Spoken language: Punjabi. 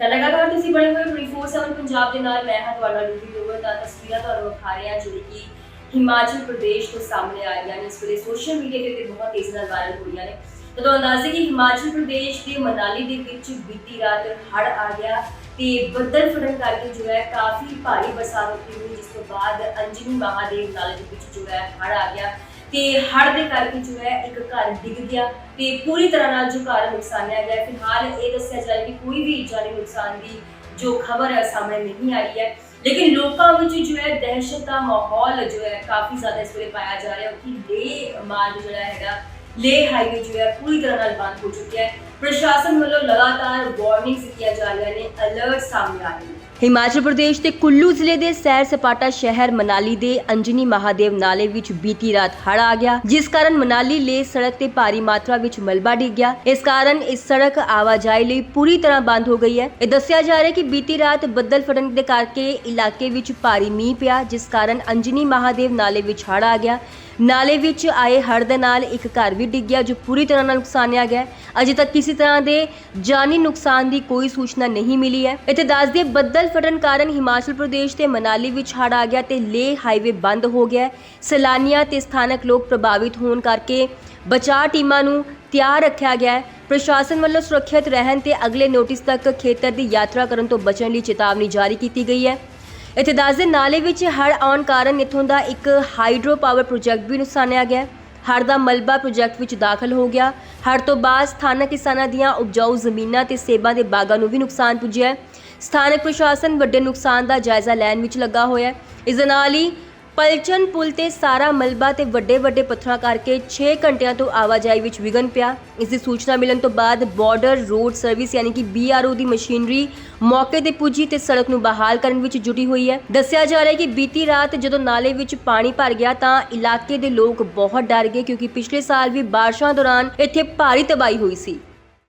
ਤਾਂ ਲਗਾਤਾਰ ਤੁਸੀਂ ਬਣੇ ਹੋਏ 24/7 ਪੰਜਾਬ ਦੇ ਨਾਲ, ਮੈਂ ਹਾਂ ਤੁਹਾਡਾ ਲੁਕੀ ਲੋਵਰ ਤਾਂ ਤਸਵੀਰਾਂ ਤੁਹਾਨੂੰ ਵਿਖਾ ਰਹੇ ਜਿਹੜੀ ਕਿ ਹਿਮਾਚਲ ਪ੍ਰਦੇਸ਼ ਤੋਂ ਸਾਹਮਣੇ ਆ ਰਹੀਆਂ ਨੇ। ਇਸ ਵੇਲੇ ਸੋਸ਼ਲ ਮੀਡੀਆ ਦੇ ਉੱਤੇ ਬਹੁਤ ਤੇਜ਼ੀ ਨਾਲ ਵਾਇਰਲ ਹੋਈਆਂ ਨੇ। ਤਾਂ ਤੁਹਾਨੂੰ ਅੰਦਾਜ਼ੇ ਕਿ ਹਿਮਾਚਲ ਪ੍ਰਦੇਸ਼ ਦੇ ਮਨਾਲੀ ਦੇ ਵਿੱਚ ਬੀਤੀ ਰਾਤ ਹੜ੍ਹ ਆ ਗਿਆ ਤੇ ਬੱਦਲ ਫਟਣ ਕਰਕੇ ਜੋ ਹੈ ਕਾਫੀ ਭਾਰੀ ਬਰਸਾਤ ਹੋਈ ਹੋਈ ਜਿਸ ਤੋਂ ਬਾਅਦ ਅੰਜਨੀ ਮਹਾਦੇਵ ਨਾਲੇ ਦੇ ਵਿੱਚ ਜੋ ਹੈ ਹੜ੍ਹ ਆ ਗਿਆ। ਤੇ ਹੜ੍ਹ ਦੇ ਕਰਕੇ ਜੋ ਹੈ ਇੱਕ ਘਰ ਡਿੱਗ ਗਿਆ ਤੇ ਪੂਰੀ ਤਰ੍ਹਾਂ ਨਾਲ ਜੋ ਘਰ ਨੁਕਸਾਨਿਆ ਗਿਆ ਫਿਲਹਾਲ ਇਹ ਦੱਸਿਆ ਜਾ ਰਿਹਾ ਕਿ ਕੋਈ ਵੀ ਜਾਨੀ ਨੁਕਸਾਨ ਦੀ ਜੋ ਖਬਰ ਹੈ, ਸਾਹਮਣੇ ਨਹੀਂ ਆਈ ਹੈ। ਲੇਕਿਨ ਲੋਕਾਂ ਵਿੱਚ ਜੋ ਹੈ ਦਹਿਸ਼ਤ ਦਾ ਮਾਹੌਲ ਜੋ ਹੈ ਕਾਫੀ ਜ਼ਿਆਦਾ ਇਸ ਵੇਲੇ ਪਾਇਆ ਜਾ ਰਿਹਾ ਕਿ ਲੇ ਮਾਰਗ ਜਿਹੜਾ ਹੈਗਾ ਲੇ ਹਾਈਵੇ ਜੋ ਹੈ ਪੂਰੀ ਤਰ੍ਹਾਂ ਨਾਲ ਬੰਦ ਹੋ ਚੁੱਕਿਆ ਹੈ। ਪ੍ਰਸ਼ਾਸਨ ਵੱਲੋਂ ਲਗਾਤਾਰ ਵਾਰਨਿੰਗਸ ਦਿੱਤੀਆਂ ਜਾ ਰਹੀਆਂ ਨੇ, ਅਲਰਟ ਸਾਹਮਣੇ ਆ ਰਹੇ ਨੇ। ਹਿਮਾਚਲ ਪ੍ਰਦੇਸ਼ ਦੇ ਕੁੱਲੂ ਜ਼ਿਲ੍ਹੇ ਦੇ ਸੈਰ ਸਪਾਟਾ ਸ਼ਹਿਰ ਮਨਾਲੀ ਦੇ ਅੰਜਨੀ ਮਹਾਦੇਵ ਨਾਲੇ ਵਿੱਚ ਬੀਤੀ ਰਾਤ ਹੜ੍ਹ ਆ ਗਿਆ, ਜਿਸ ਕਾਰਨ ਮਨਾਲੀ ਲੇ ਸੜਕ ਤੇ ਭਾਰੀ ਮਾਤਰਾ ਵਿੱਚ ਮਲਬਾ ਡਿੱਗ ਗਿਆ। ਇਸ ਕਾਰਨ ਇਸ ਸੜਕ ਆਵਾਜਾਈ ਲਈ ਪੂਰੀ ਤਰ੍ਹਾਂ ਬੰਦ ਹੋ ਗਈ ਹੈ। ਇਹ ਦੱਸਿਆ ਜਾ ਰਿਹਾ ਹੈ ਕਿ ਬੀਤੀ ਰਾਤ ਬੱਦਲ ਫਟਣ ਦੇ ਕਰਕੇ ਇਲਾਕੇ ਵਿੱਚ ਭਾਰੀ ਮੀਂਹ ਪਿਆ, ਜਿਸ ਕਾਰਨ ਅੰਜਨੀ ਮਹਾਦੇਵ ਨਾਲੇ ਵਿੱਚ ਹੜ੍ਹ ਆ ਗਿਆ। ਨਾਲੇ ਵਿੱਚ ਆਏ ਹੜ੍ਹ ਦੇ ਨਾਲ ਇੱਕ ਘਰ ਵੀ ਡਿੱਗ ਗਿਆ, ਜੋ ਪੂਰੀ ਤਰ੍ਹਾਂ ਨਾਲ ਨੁਕਸਾਨਿਆ ਗਿਆ ਅਜੇ ਤੱਕ ਕਿਸੇ ਤਰ੍ਹਾਂ ਦੇ ਜਾਨੀ ਨੁਕਸਾਨ ਦੀ ਕੋਈ ਸੂਚਨਾ ਨਹੀਂ ਮਿਲੀ ਹੈ। ਇੱਥੇ ਦੱਸ ਦਈਏ ਬੱਦਲ ਫਟਣ ਕਾਰਨ ਹਿਮਾਚਲ ਪ੍ਰਦੇਸ਼ ਤੇ ਮਨਾਲੀ ਵਿੱਚ ਹੜ੍ਹ ਆ ਗਿਆ ਤੇ ਲੇਹ ਹਾਈਵੇ ਬੰਦ ਹੋ ਗਿਆ ਸੈਲਾਨੀਆਂ ਤੇ ਸਥਾਨਕ ਲੋਕ ਪ੍ਰਭਾਵਿਤ ਹੋਣ ਕਰਕੇ ਬਚਾਅ ਟੀਮਾਂ ਨੂੰ ਤਿਆਰ ਰੱਖਿਆ ਗਿਆ ਪ੍ਰਸ਼ਾਸਨ ਵੱਲੋਂ ਸੁਰੱਖਿਅਤ ਰਹਿਣ ਤੇ ਅਗਲੇ ਨੋਟਿਸ ਤੱਕ ਖੇਤਰ ਦੀ ਯਾਤਰਾ ਕਰਨ ਤੋਂ ਬਚਣ ਲਈ ਚੇਤਾਵਨੀ ਜਾਰੀ ਕੀਤੀ ਗਈ ਹੈ। ਇੱਥੇ ਦੱਸ ਨਾਲੇ ਵਿੱਚ ਹੜ੍ਹ ਆਉਣ ਕਾਰਨ ਇੱਥੋਂ ਦਾ ਇੱਕ ਹਾਈਡਰੋ ਪਾਵਰ ਪ੍ਰੋਜੈਕਟ ਵੀ ਨੁਕਸਾਨਿਆ ਗਿਆ ਹੈ। ਹੜ੍ਹ ਦਾ ਮਲਬਾ ਪ੍ਰੋਜੈਕਟ ਵਿੱਚ ਦਾਖਲ ਹੋ ਗਿਆ। ਹੜ੍ਹ ਤੋਂ ਬਾਅਦ ਸਥਾਨਕ ਕਿਸਾਨਾਂ ਦੀਆਂ ਉਪਜਾਊ ਜ਼ਮੀਨਾਂ ਤੇ ਸੇਬਾਂ ਦੇ ਬਾਗਾਂ ਨੂੰ ਵੀ ਨੁਕਸਾਨ ਪੁੱਜਿਆ ਸਥਾਨਕ ਪ੍ਰਸ਼ਾਸਨ ਵੱਡੇ ਨੁਕਸਾਨ ਦਾ ਜਾਇਜ਼ਾ ਲੈਣ ਵਿੱਚ ਲੱਗਾ ਹੋਇਆ ਹੈ। ਇਸ ਦੇ ਨਾਲ ਹੀ ਪਲਚਨ ਪੁਲ ਤੇ ਸਾਰਾ ਮਲਬਾ ਤੇ ਵੱਡੇ ਵੱਡੇ ਪੱਥਰਾਂ ਕਰਕੇ 6 ਘੰਟਿਆਂ ਤੋਂ ਆਵਾਜਾਈ ਵਿੱਚ ਵਿਘਨ ਪਿਆ। ਇਸ ਦੀ ਸੂਚਨਾ ਮਿਲਣ ਤੋਂ ਬਾਅਦ ਬਾਰਡਰ ਰੋਡ ਸਰਵਿਸ ਯਾਨੀ ਕਿ BRO ਦੀ ਮਸ਼ੀਨਰੀ ਮੌਕੇ ਤੇ ਪੁੱਜੀ ਤੇ ਸੜਕ ਨੂੰ ਬਹਾਲ ਕਰਨ ਵਿੱਚ ਜੁਟੀ ਹੋਈ ਹੈ। ਦੱਸਿਆ ਜਾ ਰਿਹਾ ਹੈ ਕਿ ਬੀਤੀ ਰਾਤ ਜਦੋਂ ਨਾਲੇ ਵਿੱਚ ਪਾਣੀ ਭਰ ਗਿਆ ਤਾਂ ਇਲਾਕੇ ਦੇ ਲੋਕ ਬਹੁਤ ਡਰ ਗਏ ਕਿਉਂਕਿ ਪਿਛਲੇ ਸਾਲ ਵੀ ਬਾਰਿਸ਼ਾਂ ਦੌਰਾਨ ਇੱਥੇ ਭਾਰੀ ਤਬਾਹੀ ਹੋਈ ਸੀ।